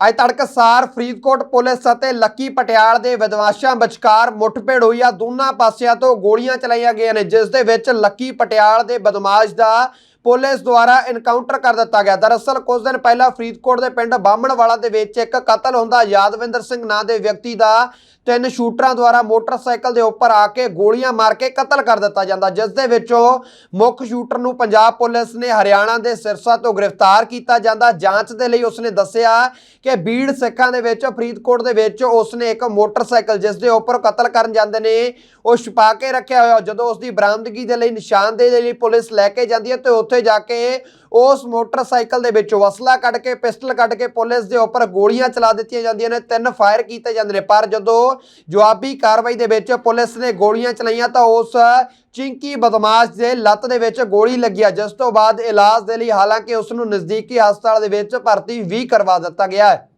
ਅੱਜ ਤੜਕਸਾਰ ਫਰੀਦਕੋਟ ਪੁਲਿਸ ਅਤੇ ਲੱਕੀ ਪਟਿਆਲ ਦੇ ਵਿਦਵਾਸ਼ਾਂ ਵਿਚਕਾਰ ਮੁੱਠਭੇੜ ਹੋਈ ਆ। ਦੋਨਾਂ ਪਾਸਿਆਂ ਤੋਂ ਗੋਲੀਆਂ ਚਲਾਈਆਂ ਗਈਆਂ ਨੇ, ਜਿਸ ਦੇ ਵਿੱਚ ਲੱਕੀ ਪਟਿਆਲ ਦੇ ਬਦਮਾਸ਼ ਦਾ ਪੁਲਿਸ ਦੁਆਰਾ ਇਨਕਾਊਂਟਰ ਕਰ ਦਿੱਤਾ ਗਿਆ। ਦਰਅਸਲ ਕੁਝ ਦਿਨ ਪਹਿਲਾਂ ਫਰੀਦਕੋਟ ਦੇ ਪਿੰਡ ਬਾਹਮਣਵਾਲਾ ਦੇ ਵਿੱਚ ਇੱਕ ਕਤਲ ਹੁੰਦਾ ਯਾਦਵਿੰਦਰ ਸਿੰਘ ਨਾਂ ਦੇ ਵਿਅਕਤੀ ਦਾ ਤਿੰਨ ਸ਼ੂਟਰਾਂ ਦੁਆਰਾ ਮੋਟਰਸਾਈਕਲ ਦੇ ਉੱਪਰ ਆ ਕੇ ਗੋਲੀਆਂ ਮਾਰ ਕੇ ਕਤਲ ਕਰ ਦਿੱਤਾ ਜਾਂਦਾ। ਜਿਸ ਦੇ ਵਿੱਚੋਂ ਮੁੱਖ ਸ਼ੂਟਰ ਨੂੰ ਪੰਜਾਬ ਪੁਲਿਸ ਨੇ ਹਰਿਆਣਾ ਦੇ ਸਿਰਸਾ ਤੋਂ ਗ੍ਰਿਫਤਾਰ ਕੀਤਾ ਜਾਂਦਾ। ਜਾਂਚ ਦੇ ਲਈ ਉਸਨੇ ਦੱਸਿਆ ਕਿ ਬੀੜ ਸਿੱਖਾਂ ਦੇ ਵਿੱਚ ਫਰੀਦਕੋਟ ਦੇ ਵਿੱਚ ਉਸਨੇ ਇੱਕ ਮੋਟਰਸਾਈਕਲ ਜਿਸ ਦੇ ਉੱਪਰ ਕਤਲ ਕਰਨ ਜਾਂਦੇ ਨੇ, ਉਹ ਛੁਪਾ ਕੇ ਰੱਖਿਆ ਹੋਇਆ। ਜਦੋਂ ਉਸ ਦੀ ਬਰਾਮਦਗੀ ਦੇ ਲਈ ਨਿਸ਼ਾਨਦੇਹੀ ਦੇ ਲਈ ਪੁਲਿਸ ਲੈ ਕੇ ਜਾਂਦੀ ਹੈ ਤੇ ਉੱਥੇ ਜਾ ਕੇ ਉਸ ਮੋਟਰਸਾਈਕਲ ਦੇ ਵਿੱਚੋਂ ਵਸਲਾ ਕੱਢ ਕੇ, ਪਿਸਟਲ ਕੱਢ ਕੇ ਪੁਲਿਸ ਦੇ ਉੱਪਰ ਗੋਲੀਆਂ ਚਲਾ ਦਿੱਤੀਆਂ ਜਾਂਦੀਆਂ ਨੇ, ਤਿੰਨ ਫਾਇਰ ਕੀਤੇ ਜਾਂਦੇ ਨੇ। ਪਰ ਜਦੋਂ ਜਵਾਬੀ ਕਾਰਵਾਈ ਦੇ ਵਿੱਚ ਪੁਲਿਸ ਨੇ ਗੋਲੀਆਂ ਚਲਾਈਆਂ ਤਾਂ ਉਸ ਚਿੰਕੀ ਬਦਮਾਸ਼ ਦੇ ਲੱਤ ਦੇ ਵਿੱਚ ਗੋਲੀ ਲੱਗਿਆ ਜਿਸ ਤੋਂ ਬਾਅਦ ਇਲਾਜ ਦੇ ਲਈ ਹਾਲਾਂਕਿ ਉਸ ਨੂੰ ਨਜ਼ਦੀਕੀ ਹਸਪਤਾਲ ਦੇ ਵਿੱਚ ਭਰਤੀ ਵੀ ਕਰਵਾ ਦਿੱਤਾ ਗਿਆ ਹੈ।